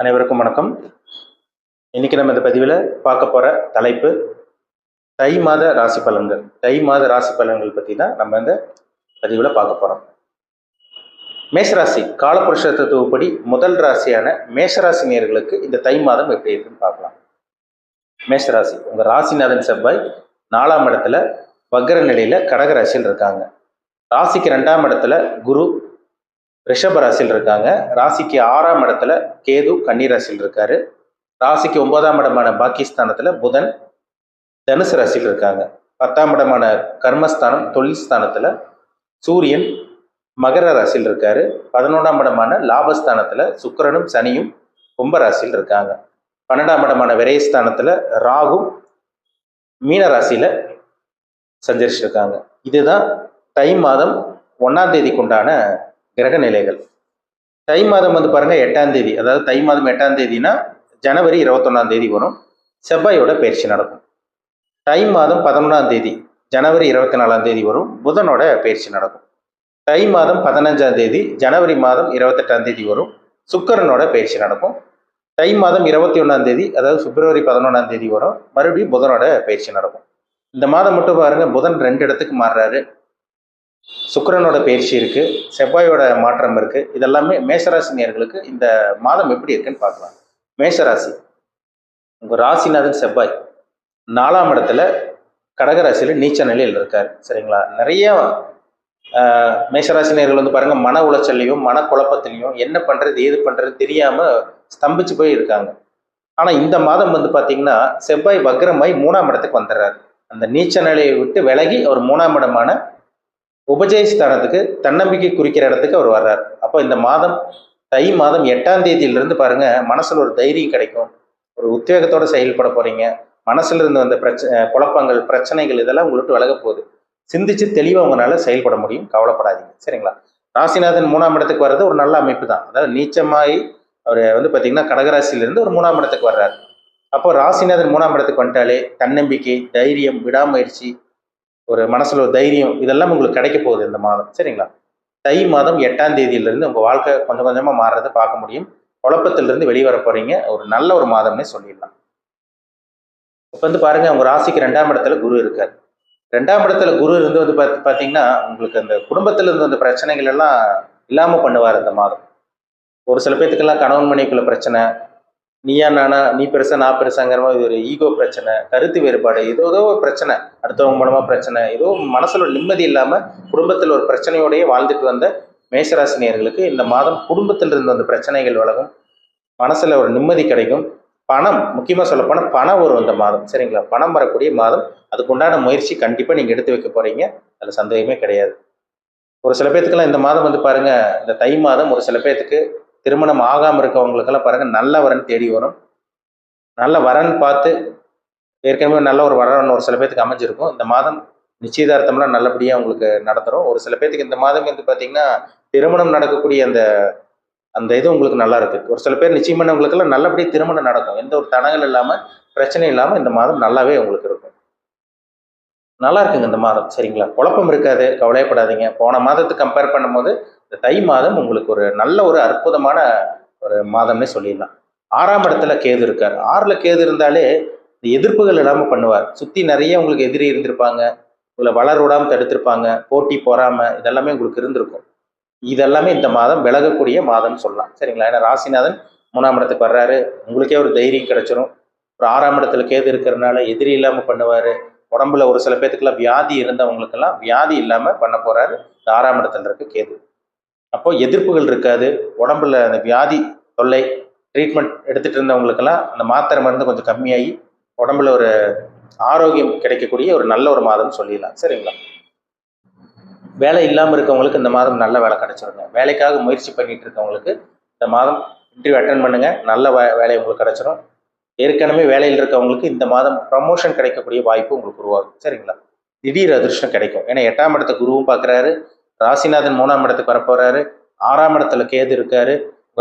அனைவருக்கும் வணக்கம். இன்னைக்கு நம்ம இந்த பதிவில் பார்க்க போகிற தலைப்பு தை மாத ராசி பலன்கள். தை மாத ராசி பலன்கள் பற்றி தான் நம்ம இந்த பதிவில் பார்க்க போகிறோம் மேஷராசி காலபுருஷ தத்துவப்படி முதல் ராசியான மேஷராசி நேர்களுக்கு இந்த தை மாதம் எப்படி இருக்குன்னு பார்க்கலாம். மேஷராசி உங்கள் ராசிநாதன் செவ்வாய் நாலாம் இடத்துல வக்கர நிலையில் கடகராசியில் இருக்காங்க. ராசிக்கு ரெண்டாம் இடத்துல குரு ரிஷப ராசியில் இருக்காங்க ராசிக்கு ஆறாம் இடத்துல கேது கன்னி ராசியில் இருக்காரு ராசிக்கு ஒன்பதாம் இடமான பாக்கிஸ்தானத்தில் புதன் தனுசு ராசியில் இருக்காங்க பத்தாம் இடமான கர்மஸ்தானம் தொழில்ஸ்தானத்தில் சூரியன் மகர ராசியில் இருக்காரு பதினொன்றாம் இடமான லாபஸ்தானத்தில் சுக்கரனும் சனியும் கும்ப ராசியில் இருக்காங்க பன்னெண்டாம் இடமான விரயஸ்தானத்தில் ராகு மீன ராசியில் சஞ்சரிச்சிருக்காங்க. இதுதான் தை மாதம் ஒன்றாம் தேதிக்கு உண்டான கிரக நிலைகள். தை மாதம் வந்து பாருங்க எட்டாம் தேதி அதாவது தை மாதம் எட்டாம் தேதினா ஜனவரி இருபத்தொன்னாம் தேதி வரும். செவ்வாயோட பயிற்சி நடக்கும். தை மாதம் பதினொன்றாம் தேதி ஜனவரி இருபத்தி நாலாம் தேதி வரும். புதனோட பயிற்சி நடக்கும். தை மாதம் பதினஞ்சாம் தேதி ஜனவரி மாதம் இருபத்தெட்டாம் தேதி வரும். சுக்கரனோட பயிற்சி நடக்கும். தை மாதம் இருபத்தி ஒன்றாம் தேதி அதாவது பிப்ரவரி பதினொன்றாம் தேதி வரும். மறுபடியும் புதனோட பயிற்சி நடக்கும். இந்த மாதம் மட்டும் பாருங்க புதன் ரெண்டு இடத்துக்கு மாறுறாரு. சுக்கரனோட பயிற்சி இருக்குது செவ்வாயோட மாற்றம் இருக்குது இதெல்லாமே மேசராசி நேர்களுக்கு இந்த மாதம் எப்படி இருக்குன்னு பார்க்கலாம். மேசராசி உங்கள் ராசிநாதன் செவ்வாய் நாலாம் இடத்துல கடகராசியில் நீச்ச நிலையில் இருக்கார். சரிங்களா? நிறைய ஆஹ், மேஷராசி வந்து பாருங்க மன உளைச்சல்லையும் மன குழப்பத்திலையும் என்ன பண்ணுறது ஏது பண்ணுறது தெரியாமல் ஸ்தம்பிச்சு போய் இருக்காங்க. ஆனால் இந்த மாதம் வந்து பார்த்திங்கன்னா செவ்வாய் வக்ரமாய் மூணாம் இடத்துக்கு வந்துடுறாரு. அந்த நீச்ச நிலையை விட்டு விலகி அவர் மூணாம் இடமான உபஜய ஸ்தானத்துக்கு தன்னம்பிக்கை குறிக்கிற இடத்துக்கு அவர் வர்றார். அப்போ இந்த மாதம் தை மாதம் எட்டாம் தேதியிலிருந்து பாருங்க மனசில் ஒரு தைரியம் கிடைக்கும். ஒரு உத்வேகத்தோடு செயல்பட போறீங்க. மனசுல இருந்து வந்த பிரச்ச குழப்பங்கள் பிரச்சனைகள் இதெல்லாம் உங்களுக்கு விலக போகுது. சிந்திச்சு தெளிவாக உங்களால செயல்பட முடியும். கவலைப்படாதீங்க. சரிங்களா? ராசிநாதன் மூணாம் இடத்துக்கு வர்றது ஒரு நல்ல அமைப்பு தான். அதாவது நீச்சமாய் அவர் வந்து பார்த்தீங்கன்னா கடகராசியிலிருந்து ஒரு மூணாம் இடத்துக்கு வர்றாரு. அப்போ ராசிநாதன் மூணாம் இடத்துக்கு வந்துட்டாலே தன்னம்பிக்கை தைரியம் விடாமுயற்சி ஒரு மனசில் ஒரு தைரியம் இதெல்லாம் உங்களுக்கு கிடைக்க போகுது இந்த மாதம். சரிங்களா? தை மாதம் எட்டாம் தேதியிலிருந்து உங்கள் வாழ்க்கை கொஞ்சம் கொஞ்சமாக மாறுறதை பார்க்க முடியும். குழப்பத்திலிருந்து வெளியே வர போறீங்க. ஒரு நல்ல ஒரு மாதம்னே சொல்லிடலாம். இப்போ வந்து பாருங்க உங்கள் ராசிக்கு ரெண்டாம் இடத்துல குரு இருக்கார். ரெண்டாம் இடத்துல குரு இருந்து வந்து பார்த்து பார்த்தீங்கன்னா உங்களுக்கு அந்த குடும்பத்திலிருந்து அந்த பிரச்சனைகள் எல்லாம் இல்லாமல் பண்ணுவார் இந்த மாதம். ஒரு சில பேர்த்துக்கெல்லாம் கணவன் மனைவிக்குள்ள பிரச்சனை நீயா நானா நீ பெருசா நான் பெருசாங்கிற மாதிரி ஒரு ஈகோ பிரச்சனை கருத்து வேறுபாடு ஏதோ ஏதோ ஒரு பிரச்சனை அடுத்தவங்க மூலமா பிரச்சனை ஏதோ மனசுல ஒரு நிம்மதி இல்லாம குடும்பத்தில் ஒரு பிரச்சனையோடய வாழ்ந்துட்டு வந்த மேசராசினியர்களுக்கு இந்த மாதம் குடும்பத்தில் இருந்து வந்த பிரச்சனைகள் விலகும். மனசுல ஒரு நிம்மதி கிடைக்கும். பணம் முக்கியமாக சொல்ல பணம் வரும் இந்த மாதம் சரிங்களா? பணம் வரக்கூடிய மாதம். அதுக்கு உண்டான முயற்சி கண்டிப்பாக நீங்கள் எடுத்து வைக்க போகிறீங்க அதில் சந்தேகமே கிடையாது. ஒரு சில பேர்த்துக்கெல்லாம் இந்த மாதம் வந்து பாருங்கள் இந்த தை மாதம் ஒரு சில பேர்த்துக்கு திருமணம் ஆகாமல் இருக்கவங்களுக்கெல்லாம் பாருங்கள் நல்ல வரன் தேடி வரும். நல்ல வரன் பார்த்து ஏற்கனவே நல்ல ஒரு வரன் ஒரு சில பேர்த்துக்கு அமைஞ்சிருக்கும். இந்த மாதம் நிச்சயதார்த்தம்லாம் நல்லபடியாக உங்களுக்கு நடத்துகிறோம் ஒரு சில பேர்த்துக்கு இந்த மாதம் வந்து பார்த்தீங்கன்னா திருமணம் நடக்கக்கூடிய அந்த அந்த இது உங்களுக்கு நல்லா இருக்கு. ஒரு சில பேர் நிச்சயம் பண்ணவங்களுக்கெல்லாம் நல்லபடியாக திருமணம் நடக்கும். எந்த ஒரு தடங்கள் இல்லாமல் பிரச்சனை இல்லாமல் இந்த மாதம் நல்லாவே உங்களுக்கு இருக்கும். நல்லா இருக்குங்க இந்த மாதம் சரிங்களா? குழப்பம் இருக்காது கவலையப்படாதீங்க. போன மாதத்தை கம்பேர் பண்ணும்போது இந்த தை மாதம் உங்களுக்கு ஒரு நல்ல ஒரு அற்புதமான ஒரு மாதம்னே சொல்லிடலாம். ஆறாம் இடத்துல கேது இருக்கார். ஆறில் கேது இருந்தாலே இந்த எதிர்ப்புகள் இல்லாமல் பண்ணுவார். சுற்றி நிறைய உங்களுக்கு எதிரி இருந்திருப்பாங்க. உங்களை வளர விடாமல் தடுத்திருப்பாங்க. போட்டி பொறாம இதெல்லாமே உங்களுக்கு இருந்திருக்கும். இதெல்லாமே இந்த மாதம் விலகக்கூடிய மாதம்னு சொல்லலாம். சரிங்களா? ஏன்னா ராசிநாதன் மூணாம் இடத்துக்கு வர்றாரு. உங்களுக்கே ஒரு தைரியம் கிடைச்சிரும். ஒரு ஆறாம் இடத்துல கேது இருக்கிறதுனால எதிரி இல்லாமல் பண்ணுவார். உடம்புல ஒரு சில பேத்துக்கெல்லாம் வியாதி இருந்தவங்களுக்கெல்லாம் வியாதி இல்லாமல் பண்ண போறாரு. இந்த ஆறாம் இடத்துல இருக்க கேது. அப்போ எதிர்ப்புகள் இருக்காது. உடம்புல அந்த வியாதி தொல்லை ட்ரீட்மெண்ட் எடுத்துட்டு இருந்தவங்களுக்கெல்லாம் அந்த மாத்திரை மருந்து கொஞ்சம் கம்மியாகி உடம்புல ஒரு ஆரோக்கியம் கிடைக்கக்கூடிய ஒரு நல்ல ஒரு மாதம் சொல்லிடலாம். சரிங்களா? வேலை இல்லாமல் இருக்கவங்களுக்கு இந்த மாதம் நல்ல வேலை கிடைச்சிருங்க. வேலைக்காக முயற்சி பண்ணிட்டு இருக்கவங்களுக்கு இந்த மாதம் இன்டர்வியூ அட்டன் பண்ணுங்க. நல்ல வே- வேலை உங்களுக்கு கிடைச்சிரும். ஏற்கனவே வேலையில் இருக்கவங்களுக்கு இந்த மாதம் ப்ரமோஷன் கிடைக்கக்கூடிய வாய்ப்பு உங்களுக்கு உருவாகும். சரிங்களா? திடீர் அதிர்ஷ்டம் கிடைக்கும். ஏன்னா எட்டாம் இடத்த குருவும் பார்க்குறாரு. ராசிநாதன் மூணாம் இடத்துக்கு வரப்போறாரு. ஆறாம் இடத்துல கேது இருக்காரு.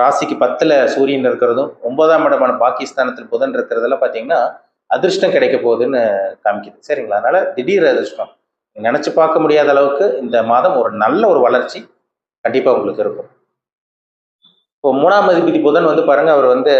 ராசிக்கு பத்தில் சூரியன் இருக்கிறதும் ஒன்பதாம் இடமான பாகிஸ்தானத்தில் புதன் இருக்கிறதெல்லாம் பார்த்தீங்கன்னா அதிர்ஷ்டம் கிடைக்க போகுதுன்னு காமிக்குது. சரிங்களா? அதனால் திடீர் அதிர்ஷ்டம். நினச்சி பார்க்க முடியாத அளவுக்கு இந்த மாதம் ஒரு நல்ல ஒரு வளர்ச்சி கண்டிப்பாக உங்களுக்கு இருக்கும். இப்போ மூணாம் அதிபதி புதன் வந்து பாருங்கள் அவர் வந்து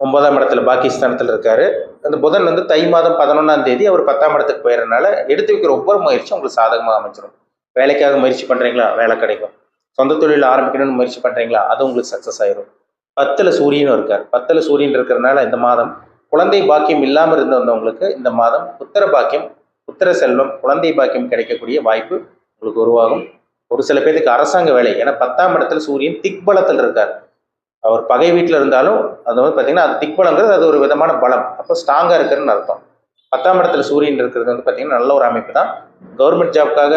ஒன்பதாம் இடத்துல பாகிஸ்தானத்தில் இருக்காரு. அந்த புதன் வந்து தை மாதம் பதினொன்றாம் தேதி அவர் பத்தாம் இடத்துக்கு போயிடறனால எடுத்து வைக்கிற ஒவ்வொரு முயற்சி உங்களுக்கு சாதகமாக அமைச்சிடும் வேலைக்காக முயற்சி பண்ணுறீங்களா வேலை கிடைக்கும். சொந்த தொழில் ஆரம்பிக்கணும்னு முயற்சி பண்ணுறீங்களா அது உங்களுக்கு சக்ஸஸ் ஆயிரும். பத்தில் சூரியனும் இருக்கார். பத்தில் சூரியன் இருக்கிறதுனால இந்த மாதம் குழந்தை பாக்கியம் இல்லாமல் இருந்து வந்தவங்களுக்கு இந்த மாதம் புத்திர பாக்கியம் புத்திர செல்வம் குழந்தை பாக்கியம் கிடைக்கக்கூடிய வாய்ப்பு உங்களுக்கு உருவாகும். ஒரு சில பேருக்கு அரசாங்க வேலை. ஏன்னா பத்தாம் இடத்துல சூரியன் திக்பலத்தில் இருக்கார். அவர் பகை வீட்டில் இருந்தாலும் அது வந்து பார்த்தீங்கன்னா அது திக்பலங்கிறது அது ஒரு விதமான பலம். அப்போ ஸ்ட்ராங்காக இருக்குதுன்னு அர்த்தம். பத்தாம் இடத்துல சூரியன் இருக்கிறது வந்து பார்த்தீங்கன்னா நல்ல ஒரு அமைப்பு தான். கவர்மெண்ட் ஜாப்க்காக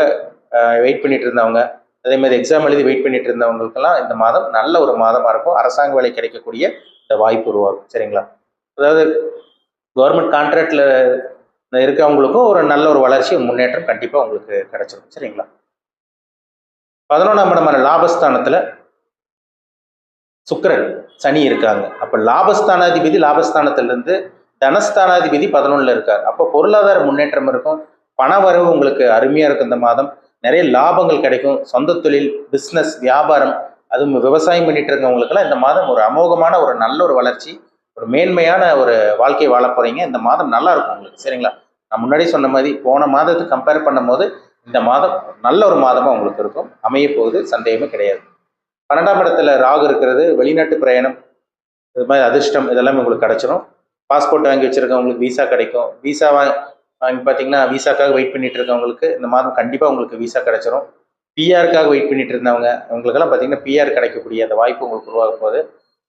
வெயிட் பண்ணிட்டு இருந்தவங்க அதே மாதிரி எக்ஸாம் எழுதி வெயிட் பண்ணிட்டு இருந்தவங்களுக்கெல்லாம் இந்த மாதம் நல்ல ஒரு மாதமாக இருக்கும். அரசாங்க வேலை கிடைக்கக்கூடிய இந்த வாய்ப்பு உருவாகும். சரிங்களா? அதாவது கவர்மெண்ட் கான்ட்ராக்டில் இருக்கவங்களுக்கும் ஒரு நல்ல ஒரு வளர்ச்சி முன்னேற்றம் கண்டிப்பாக உங்களுக்கு கிடைச்சிடும் சரிங்களா? பதினொன்றாம் இடமான லாபஸ்தானத்தில் சுக்கரன் சனி இருக்காங்க அப்போ லாபஸ்தானாதிபதி லாபஸ்தானத்திலிருந்து தனஸ்தானாதிபதி பதினொன்றில் இருக்கார். அப்போ பொருளாதார முன்னேற்றம் இருக்கும். பண வரவு உங்களுக்கு அருமையாக இருக்கும் இந்த மாதம். நிறைய லாபங்கள் கிடைக்கும். சொந்த தொழில் பிஸ்னஸ் வியாபாரம் அதுவும் விவசாயம் பண்ணிட்டு இருக்கவங்களுக்கெல்லாம் இந்த மாதம் ஒரு அமோகமான ஒரு நல்ல ஒரு வளர்ச்சி ஒரு மேன்மையான ஒரு வாழ்க்கை வாழ போகிறீங்க இந்த மாதம் நல்லா இருக்கும் உங்களுக்கு. சரிங்களா? நான் முன்னாடி சொன்ன மாதிரி போன மாதத்துக்கு கம்பேர் பண்ணும்போது இந்த மாதம் நல்ல ஒரு மாதமாக உங்களுக்கு இருக்கும். அமைய போகுது. சந்தேகமே கிடையாது. பன்னெண்டாம் இடத்துல ராகு இருக்கிறது வெளிநாட்டு பிரயாணம் இது மாதிரி அதிர்ஷ்டம் இதெல்லாமே உங்களுக்கு கிடைச்சிரும். பாஸ்போர்ட் வாங்கி வச்சிருக்கவங்களுக்கு விசா கிடைக்கும். விசா வாங்கி வாங்கி பார்த்தீங்கன்னா விசாக்காக வெயிட் பண்ணிட்டு இருக்கவங்களுக்கு இந்த மாதம் கண்டிப்பாக உங்களுக்கு விசா கிடைச்சிரும். பிஆருக்காக வெயிட் பண்ணிட்டு இருந்தவங்க உங்களுக்கெல்லாம் பார்த்தீங்கன்னா பிஆர் கிடைக்கக்கூடிய அந்த வாய்ப்பு உங்களுக்கு உருவாக போகுது.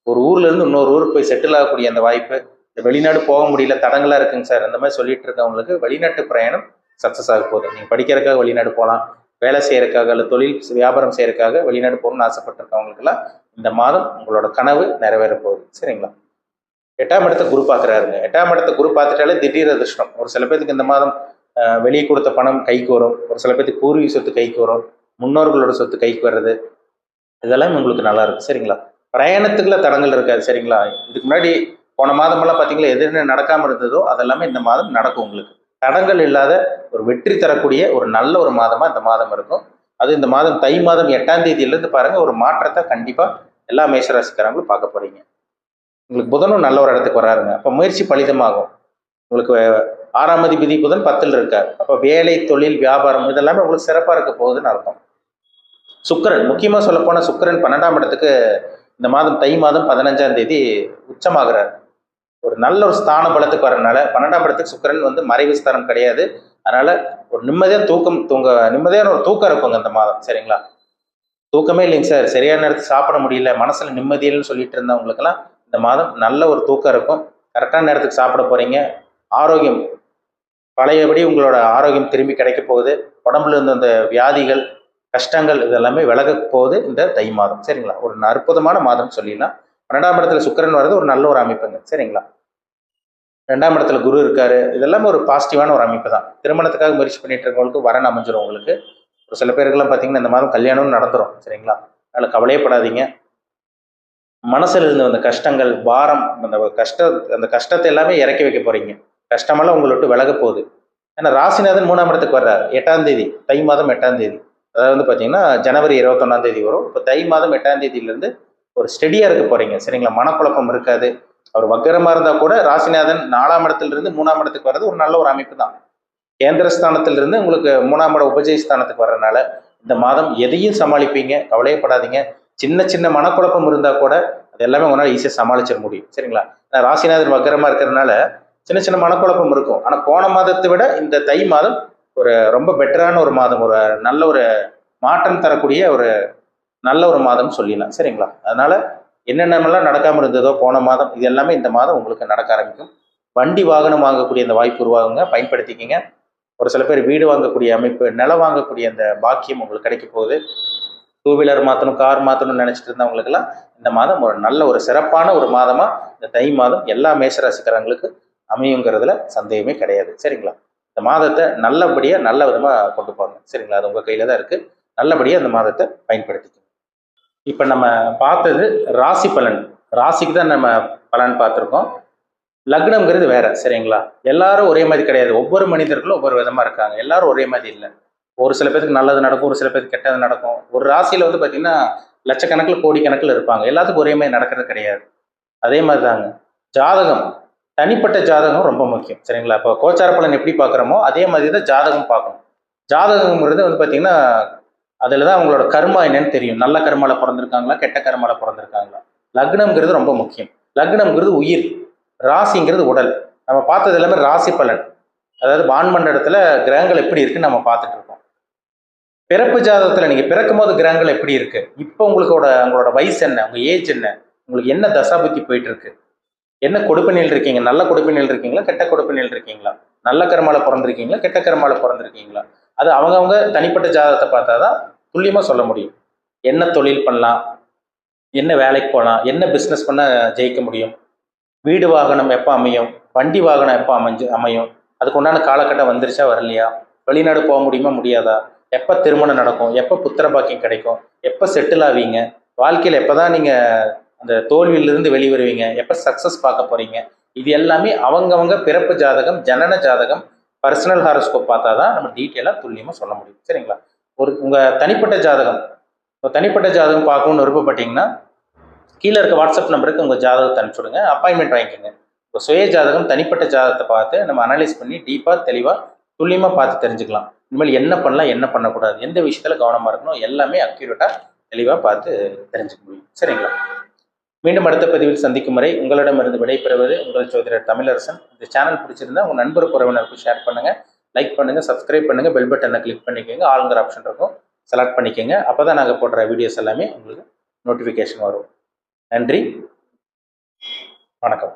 ஒரு ஊர்லேருந்து இன்னொரு ஊருக்கு போய் செட்டில் ஆகக்கூடிய அந்த வாய்ப்பு இந்த வெளிநாடு போக முடியல தடங்களாக இருக்குங்க சார். அந்த மாதிரி சொல்லிட்டு இருக்கவங்களுக்கு வெளிநாட்டு பிரயாணம் சக்ஸஸ் ஆக போகுது. நீங்கள் படிக்கிறதுக்காக வெளிநாடு போகலாம். வேலை செய்யறதுக்காக அல்லது தொழில் வியாபாரம் செய்யறதுக்காக வெளிநாடு போகணும்னு ஆசைப்பட்டிருக்கவங்களுக்கெல்லாம் இந்த மாதம் உங்களோட கனவு நிறைவேற போகுது. சரிங்களா? எட்டாம் இடத்த குரு பார்க்குறாருங்க. எட்டாம் இடத்த குரு பார்த்துட்டாலே திடீர் அதிர்ஷ்டம். ஒரு சில பேர்த்துக்கு இந்த மாதம் வெளியே கொடுத்த பணம் கைக்கு வரும். ஒரு சில பேர்த்துக்கு பூர்வீக சொத்து கைக்கு வரும். முன்னோர்களோட சொத்து கைக்கு வர்றது. இதெல்லாம் உங்களுக்கு நல்லா இருக்கு சரிங்களா? பிரயாணத்துக்குள்ள தடங்கள் இருக்காது. சரிங்களா? இதுக்கு முன்னாடி போன மாதமெல்லாம் பார்த்தீங்களா எது என்ன நடக்காமல் இருந்ததோ அதெல்லாமே இந்த மாதம் நடக்கும் உங்களுக்கு. தடங்கள் இல்லாத ஒரு வெற்றி தரக்கூடிய ஒரு நல்ல ஒரு மாதமாக இந்த மாதம் இருக்கும். அது இந்த மாதம் தை மாதம் எட்டாம் தேதியிலேருந்து பாருங்கள் ஒரு மாற்றத்தை கண்டிப்பாக எல்லா மேசராசிக்காரங்களும் பார்க்க போகிறீங்க உங்களுக்கு புதனும் நல்ல ஒரு இடத்துக்கு வராருங்க. அப்போ முயற்சி பலிதமாகும். உங்களுக்கு ஆறாம் அதிபதி புதன் பத்தில் இருக்கார். அப்போ வேலை தொழில் வியாபாரம் இதெல்லாமே உங்களுக்கு சிறப்பாக இருக்க போகுதுன்னு அர்த்தம். சுக்கிரன் முக்கியமாக சொல்லப்போனால் சுக்கரன் பன்னெண்டாம் இடத்துக்கு இந்த மாதம் தை மாதம் பதினஞ்சாம் தேதி உச்சமாகிறார். ஒரு நல்ல ஒரு ஸ்தான பலத்துக்கு வரனால பன்னெண்டாம் படத்துக்கு சுக்கரன் வந்து மறைவு ஸ்தானம் கிடையாது. அதனால ஒரு நிம்மதியாக தூக்கம் தூங்க நிம்மதியான ஒரு தூக்கம் இருக்குங்க இந்த மாதம். சரிங்களா? தூக்கமே இல்லைங்க சார். சரியான நேரத்துக்கு சாப்பிட முடியல மனசுல நிம்மதியில்னு சொல்லிட்டு இருந்தவங்களுக்கெல்லாம் இந்த மாதம் நல்ல ஒரு தூக்கம் இருக்கும். கரெக்டான நேரத்துக்கு சாப்பிட போறீங்க. ஆரோக்கியம் பழையபடி உங்களோட ஆரோக்கியம் திரும்பி கிடைக்க போகுது. உடம்புல இருந்த அந்த வியாதிகள் கஷ்டங்கள் இதெல்லாமே விலக போகுது இந்த தை மாதம். சரிங்களா? ஒரு அற்புதமான மாதம் சொல்லிடலாம். பன்னெண்டாம் இடத்துல சுக்கிரன் வர்றது ஒரு நல்ல ஒரு அமைப்புங்க. சரிங்களா? ரெண்டாம் இடத்துல குரு இருக்காரு. இதெல்லாம் ஒரு பாசிட்டிவான ஒரு அமைப்பு தான். திருமணத்துக்காக முயற்சி பண்ணிட்டு இருக்கவங்களுக்கு வரன் அமைஞ்சிரும் உங்களுக்கு. ஒரு சில பேருக்கெல்லாம் பார்த்தீங்கன்னா இந்த மாதம் கல்யாணம் நடந்துரும். சரிங்களா? அதனால் கவலையப்படாதீங்க மனசில் இருந்த அந்த கஷ்டங்கள் பாரம் அந்த கஷ்ட அந்த கஷ்டத்தை எல்லாமே இறக்கி வைக்க போறீங்க. கஷ்டமெல்லாம் உங்களை விட்டு விலக போகுது. ஏன்னா ராசிநாதன் மூணாம் இடத்துக்கு வர்றாரு. எட்டாம் தேதி தை மாதம் எட்டாம் தேதி. அதாவது வந்து பார்த்தீங்கன்னா ஜனவரி இருபத்தொன்னாம் தேதி வரும். இப்போ தை மாதம் எட்டாம் தேதியிலேருந்து ஒரு ஸ்டெடியாக இருக்க போறீங்க. சரிங்களா? மனக்குழப்பம் இருக்காது. அவர் வக்கரமாக இருந்தால் கூட ராசிநாதன் நாலாம் இடத்துல இருந்து மூணாம் இடத்துக்கு வர்றது ஒரு நல்ல ஒரு அமைப்பு தான். கேந்திரஸ்தானத்திலிருந்து உங்களுக்கு மூணாம் இட உபஜய ஸ்தானத்துக்கு வர்றதுனால இந்த மாதம் எதையும் சமாளிப்பீங்க கவலையப்படாதீங்க. சின்ன சின்ன மனக்குழப்பம் இருந்தால் கூட அது எல்லாமே உங்களால் ஈஸியாக சமாளிச்சிட முடியும். சரிங்களா? நான் ராசிநாதன் வக்கரமாக இருக்கிறதுனால சின்ன சின்ன மனக்குழப்பம் இருக்கும். ஆனால் போன மாதத்தை விட இந்த தை மாதம் ஒரு ரொம்ப பெட்டரான ஒரு மாதம். ஒரு நல்ல ஒரு மாற்றம் தரக்கூடிய ஒரு நல்ல ஒரு மாதம் சொல்லிடலாம் சரிங்களா? அதனால என்னென்னலாம் நடக்காமல் இருந்ததோ போன மாதம் இது எல்லாமே இந்த மாதம் உங்களுக்கு நடக்க ஆரம்பிக்கும். வண்டி வாகனம் வாங்கக்கூடிய அந்த வாய்ப்பு உருவாகுங்க. பயன்படுத்திக்கிங்க. ஒரு சில பேர் வீடு வாங்கக்கூடிய அமைப்பு நிலம் வாங்கக்கூடிய அந்த பாக்கியம் உங்களுக்கு கிடைக்க போகுது. டூ வீலர் மாற்றணும் கார் மாற்றணும்னு நினச்சிட்டு இருந்தவங்களுக்கெல்லாம் இந்த மாதம் ஒரு நல்ல ஒரு சிறப்பான ஒரு மாதமாக இந்த தை மாதம் எல்லா மேசராசிக்காரங்களுக்கு அமையுங்கிறதுல சந்தேகமே கிடையாது. சரிங்களா? இந்த மாதத்தை நல்லபடியாக நல்ல விதமாக கொண்டு போங்க. சரிங்களா? அது உங்கள் கையில் தான் இருக்குது நல்லபடியாக அந்த மாதத்தை பயன்படுத்திக்கோங்க. இப்போ நம்ம பார்த்தது ராசி பலன். ராசிக்கு தான் நம்ம பலன் பார்த்துருக்கோம். லக்னம்ங்கிறது வேற சரிங்களா? எல்லாரும் ஒரே மாதிரி கிடையாது. ஒவ்வொரு மனிதர்களும் ஒவ்வொரு விதமாக இருக்காங்க. எல்லாரும் ஒரே மாதிரி இல்லை. ஒரு சில பேருக்கு நல்லது நடக்கும் ஒரு சில பேருக்கு கெட்டது நடக்கும். ஒரு ராசியில் வந்து பார்த்தீங்கன்னா லட்சக்கணக்கில் கோடிக்கணக்கில் இருப்பாங்க. எல்லாத்துக்கும் ஒரே மாதிரி நடக்கிறது கிடையாது. அதே மாதிரி தாங்க ஜாதகம். தனிப்பட்ட ஜாதகம் ரொம்ப முக்கியம் சரிங்களா? இப்போ கோச்சார பலன் எப்படி பார்க்குறோமோ அதே மாதிரி தான் ஜாதகம் பார்க்கணும். ஜாதகங்கிறது வந்து பார்த்தீங்கன்னா அதில் தான் அவங்களோட கர்மா என்னன்னு தெரியும். நல்ல கர்மால பிறந்திருக்காங்களா கெட்ட கர்மால பிறந்திருக்காங்களா? லக்னம்ங்கிறது ரொம்ப முக்கியம். லக்னம்ங்கிறது உயிர் ராசிங்கிறது உடல். நம்ம பார்த்தது எல்லாமே ராசி பலன். அதாவது வான்மண்டலத்தில் கிரகங்கள் எப்படி இருக்குன்னு நம்ம பார்த்துட்டு இருக்கோம். பிறப்பு ஜாதகத்தில் நீங்கள் பிறக்கும் போது கிரகங்கள் எப்படி இருக்கு? இப்போ உங்களுக்கோட உங்களோட வயசு என்ன? உங்கள் ஏஜ் என்ன? உங்களுக்கு என்ன தசாபுத்தி போயிட்டு இருக்கு? என்ன கொடுப்பினில் இருக்கீங்க? நல்ல கொடுப்பினில் இருக்கீங்களா? கெட்ட கொடுப்பினில் இருக்கீங்களா? நல்ல கர்மால பிறந்திருக்கீங்களா? கெட்ட கர்மால பிறந்திருக்கீங்களா? அது அவங்கவுங்க தனிப்பட்ட ஜாதகத்தை பார்த்தா தான் துல்லியமாக சொல்ல முடியும். என்ன தொழில் பண்ணலாம்? என்ன வேலைக்கு போகலாம்? என்ன பிஸ்னஸ் பண்ண ஜெயிக்க முடியும்? வீடு வாகனம் எப்போ அமையும்? வண்டி வாகனம் எப்போ அமைஞ்சு அமையும்? அதுக்கு உண்டான காலகட்டம் வந்துருச்சா வரலையா? வெளிநாடு போக முடியுமா முடியாதா? எப்போ திருமணம் நடக்கும்? எப்போ புத்திர பாக்கியம் கிடைக்கும்? எப்போ செட்டில் ஆவீங்க? வாழ்க்கையில் எப்போ தான் நீங்கள் அந்த தோல்வியிலிருந்து வெளிவருவீங்க? எப்போ சக்ஸஸ் பார்க்க போகிறீங்க இது எல்லாமே அவங்கவங்க பிறப்பு ஜாதகம் ஜனன ஜாதகம் பர்சனல் ஹாரோஸ்கோப் பார்த்தா தான் நம்ம டீட்டெயிலாக துல்லியமாக சொல்ல முடியும். சரிங்களா? ஒரு உங்கள் தனிப்பட்ட ஜாதகம். இப்போ தனிப்பட்ட ஜாதகம் பார்க்கணும்னு விருப்பப்பட்டீங்கன்னா கீழே இருக்க வாட்ஸ்அப் நம்பருக்கு உங்கள் ஜாதகத்தை அனுப்பிச்சுடுங்க. அப்பாயின்மெண்ட் வாங்கிக்கோங்க. இப்போ சுய ஜாதகம் தனிப்பட்ட ஜாதகத்தை பார்த்து நம்ம அனலைஸ் பண்ணி டீப்பாக தெளிவாக துல்லியமாக பார்த்து தெரிஞ்சுக்கலாம். இனிமேல் என்ன பண்ணலாம் என்ன பண்ணக்கூடாது எந்த விஷயத்தில் கவனமாக இருக்கணும் எல்லாமே அக்யூரேட்டாக தெளிவாக பார்த்து தெரிஞ்சுக்க முடியும். சரிங்களா? மீண்டும் அடுத்த பதிவில் சந்திக்கும் வரை உங்களிடமிருந்து விடைபெறுவது உங்கள் சோதரர் தமிழரசன். இந்த சேனல் பிடிச்சிருந்தா உங்கள் நண்பர் உறவினருக்கு ஷேர் பண்ணுங்கள் லைக் பண்ணுங்கள் சப்ஸ்கிரைப் பண்ணுங்கள் பெல் பட்டனை கிளிக் பண்ணிக்கோங்க ஆளுங்கிற ஆப்ஷன் இருக்கும். செலக்ட் பண்ணிக்கோங்க. அப்போ தான் நாங்கள் போடுற வீடியோஸ் எல்லாமே உங்களுக்கு நோட்டிஃபிகேஷன் வரும். நன்றி. வணக்கம்.